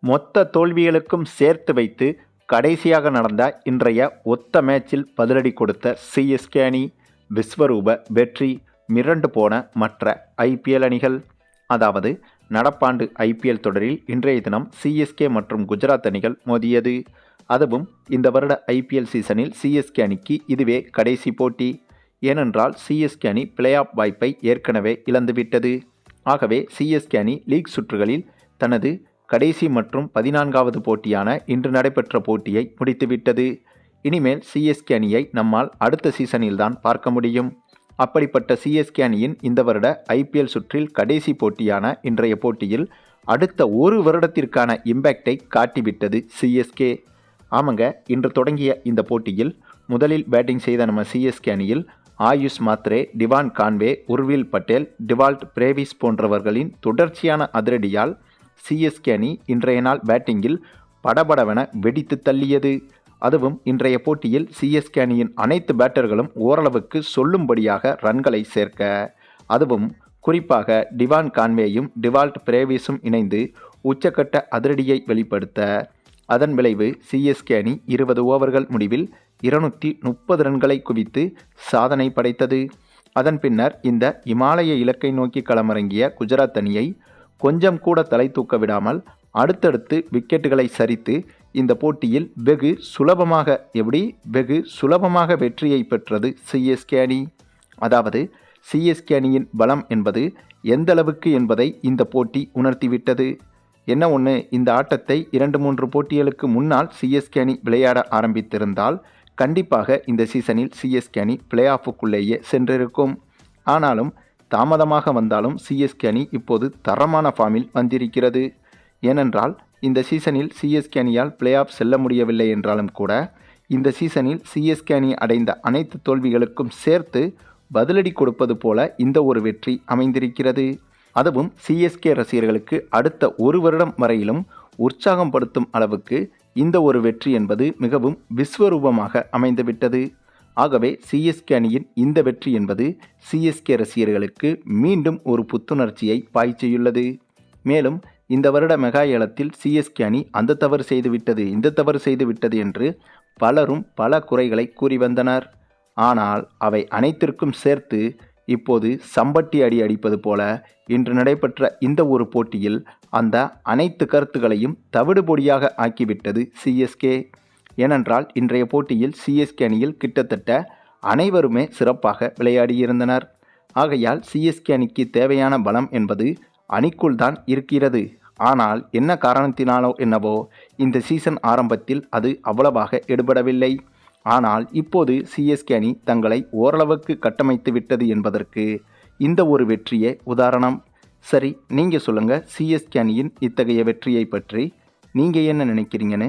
மொத்த தோல்விகளுக்கும் சேர்த்து வைத்து கடைசியாக நடந்த இன்றைய ஒத்த மேட்சில் பதிலடி கொடுத்த சிஎஸ்கே அணி விஸ்வரூப வெற்றி மிரண்டு போன மற்ற ஐபிஎல் அணிகள். அதாவது நடப்பாண்டு ஐபிஎல் தொடரில் இன்றைய தினம் சிஎஸ்கே மற்றும் குஜராத் அணிகள் மோதியது. அதுவும் இந்த வருட ஐபிஎல் சீசனில் சிஎஸ்கே அணிக்கு இதுவே கடைசி போட்டி. ஏனென்றால் சிஎஸ்கே அணி பிளே ஆஃப் வாய்ப்பை ஏற்கனவே இழந்துவிட்டது. ஆகவே சிஎஸ்கே அணி லீக் சுற்றுகளில் தனது கடைசி மற்றும் பதினான்காவது போட்டியான இன்று நடைபெற்ற போட்டியை முடித்துவிட்டது. இனிமேல் சிஎஸ்கே அணியை நம்மால் அடுத்த சீசனில்தான் பார்க்க முடியும். அப்படிப்பட்ட சிஎஸ்கே அணியின் இந்த வருட ஐபிஎல் சுற்றில் கடைசி போட்டியான இன்றைய போட்டியில் அடுத்த ஒரு வருடத்திற்கான இம்பேக்டை காட்டிவிட்டது சிஎஸ்கே ஆமாங்க இன்று தொடங்கிய இந்த போட்டியில் முதலில் பேட்டிங் செய்த நம்ம சிஎஸ்கே அணியில் Ayush Mhatre Devon Conway Urvil Patel Dewald Brevis போன்றவர்களின் தொடர்ச்சியான அதிரடியால் சிஎஸ்கே அணி இன்றைய நாள் பேட்டிங்கில் படபடவென வெடித்து தள்ளியது. அதுவும் இன்றைய போட்டியில் சிஎஸ்கே அணியின் அனைத்து பேட்டர்களும் ஓரளவுக்கு சொல்லும்படியாக ரன்களை சேர்க்க. அதுவும் குறிப்பாக டிவான் கான்வேயும் டிவால்ட் பிரேவிஸும் இணைந்து உச்சக்கட்ட அதிரடியை வெளிப்படுத்த. அதன் விளைவு சிஎஸ்கே அணி இருபது ஓவர்கள் முடிவில் இருநூற்றி முப்பது ரன்களை குவித்து சாதனை படைத்தது. அதன் பின்னர் இந்த இமாலய இலக்கை நோக்கி களமிறங்கிய குஜராத் அணியை கொஞ்சம் கூட தலை தூக்க விடாமல் அடுத்தடுத்து விக்கெட்டுகளை சரித்து இந்த போட்டியில் வெகு சுலபமாக எப்படி? வெகு சுலபமாக வெற்றியை பெற்றது சிஎஸ்கே அணி. அதாவது சிஎஸ்கே அணியின் பலம் என்பது எந்த அளவுக்கு என்பதை இந்த போட்டி உணர்த்திவிட்டது. என்ன ஒன்று இந்த ஆட்டத்தை இரண்டு மூன்று போட்டிகளுக்கு முன்னால் சிஎஸ்கே அணி விளையாட ஆரம்பித்திருந்தால் கண்டிப்பாக இந்த சீசனில் சிஎஸ்கே அணி பிளே ஆஃபுக்குள்ளேயே சென்றிருக்கும். ஆனாலும் தாமதமாக வந்தாலும் சிஎஸ்கே அணி இப்போது தரமான ஃபார்மில் வந்திருக்கிறது. ஏனென்றால் இந்த சீசனில் சிஎஸ்கே அணியால் பிளே ஆஃப் செல்ல முடியவில்லை என்றாலும் கூட இந்த சீசனில் சிஎஸ்கே அணி அடைந்த அனைத்து தோல்விகளுக்கும் சேர்த்து பதிலடி கொடுப்பது போல இந்த ஒரு வெற்றி அமைந்திருக்கிறது. அதுவும் சிஎஸ்கே ரசிகர்களுக்கு அடுத்த ஒரு வருடம் வரையிலும் உற்சாகம் படுத்தும் அளவுக்கு இந்த ஒரு வெற்றி என்பது மிகவும் விஸ்வரூபமாக அமைந்துவிட்டது. ஆகவே சிஎஸ்கே அணியின் இந்த வெற்றி என்பது சிஎஸ்கே ரசிகர்களுக்கு மீண்டும் ஒரு புத்துணர்ச்சியை பாய்ச்சியுள்ளது. மேலும் இந்த வருட மெகா ஏலத்தில் சிஎஸ்கே அணி அந்த தவறு செய்துவிட்டது இந்த தவறு செய்துவிட்டது என்று பலரும் பல குறைகளை கூறி வந்தனர். ஆனால் அவை அனைத்திற்கும் சேர்த்து இப்போது சம்பட்டி அடி அடிப்பது போல இன்று நடைபெற்ற இந்த ஒரு போட்டியில் அந்த அனைத்து கருத்துக்களையும் தவிடுபொடியாக ஆக்கிவிட்டது சிஎஸ்கே ஏனென்றால் இன்றைய போட்டியில் சிஎஸ்கே அணியில் கிட்டத்தட்ட அனைவருமே சிறப்பாக விளையாடியிருந்தனர். ஆகையால் சிஎஸ்கே அணிக்கு தேவையான பலம் என்பது அணிக்குள் தான் இருக்கிறது. ஆனால் என்ன காரணத்தினாலோ என்னவோ இந்த சீசன் ஆரம்பத்தில் அது அவ்வளவாக எடுபடவில்லை. ஆனால் இப்போது சிஎஸ்கே அணி தங்களை ஓரளவுக்கு கட்டமைத்து விட்டது என்பதற்கு இந்த ஒரு வெற்றியே உதாரணம். சரி நீங்கள் சொல்லுங்கள் சிஎஸ்கே அணியின் இத்தகைய வெற்றியை பற்றி நீங்கள் என்ன நினைக்கிறீங்கன்னு?